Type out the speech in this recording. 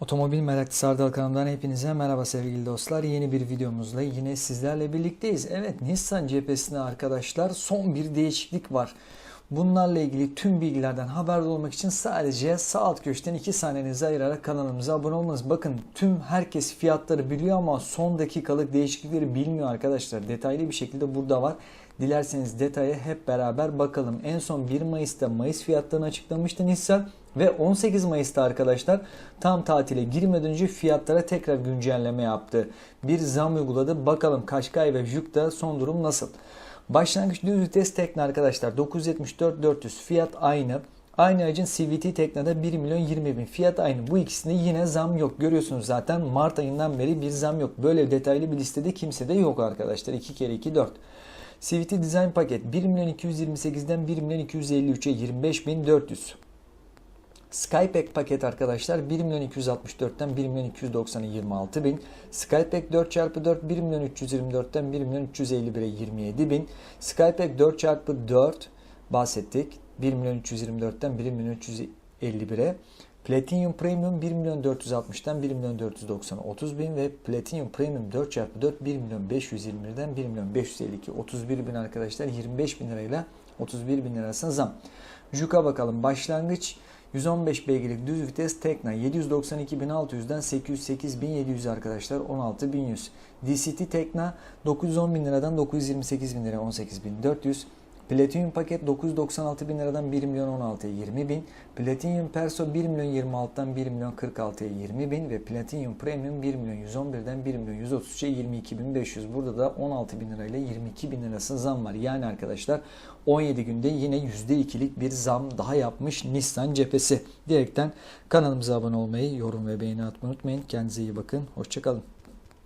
Otomobil Meraklısı Ardal kanalından hepinize merhaba sevgili dostlar. Yeni bir videomuzla yine sizlerle birlikteyiz. Evet Nissan cephesinde arkadaşlar son bir değişiklik var. Bunlarla ilgili tüm bilgilerden haberdar olmak için sadece sağ alt köşeden 2 saniyenizi ayırarak kanalımıza abone olmanız. Bakın tüm herkes fiyatları biliyor ama son dakikalık değişiklikleri bilmiyor arkadaşlar. Detaylı bir şekilde burada var. Dilerseniz detaya hep beraber bakalım. En son 1 Mayıs'ta Mayıs fiyatlarını açıklamıştı Nissan ve 18 Mayıs'ta arkadaşlar tam tatile girmeden önce fiyatlara tekrar güncelleme yaptı. Bir zam uyguladı. Bakalım Kaşkay ve Juk'ta son durum nasıl? Başlangıç düz vites Tekne arkadaşlar 974 400 fiyat aynı. Aynı aracın CVT Tekne'de 1 milyon 20 bin fiyat aynı. Bu ikisinde yine zam yok. Görüyorsunuz zaten Mart ayından beri bir zam yok. Böyle detaylı bir listede kimse de yok arkadaşlar. 2 kere 2 4. CVT Design paket 1 milyon 228'den 1 milyon 253'e 25 bin 400. Skypack paket arkadaşlar 1 milyon 264'ten 1 milyon 290'a 26 bin. Skypack 4x4 1 milyon 324'ten 1 milyon 351'e 27 bin. Skypack 4x4 bahsettik. 1 milyon 324'ten 1 milyon 351'e. Platinum Premium 1 milyon 460'tan 1 milyon 490'a 30 bin ve Platinum Premium 4x4 1 milyon 521'den 1 milyon 552 31 bin arkadaşlar 25 bin lirayla 31 bin lirasına zam. Juka bakalım başlangıç 115 beygirlik düz vites Tekna 792.600'den 808.700 arkadaşlar 16.100. DCT Tekna 910 bin liradan 928 bin liraya 18.400. Platinum paket 996 bin liradan 1 milyon 16'ya 20 bin. Platinum Perso 1 milyon 26'dan 1 milyon 46'ya 20 bin. Ve Platinum Premium 1 milyon 111'den 1 milyon 133'e 22 bin 500. Burada da 16 bin lirayla 22 bin lirası zam var. Yani arkadaşlar 17 günde yine %2'lik bir zam daha yapmış Nissan cephesi. Direkten kanalımıza abone olmayı, yorum ve beğeni atmayı unutmayın. Kendinize iyi bakın. Hoşçakalın.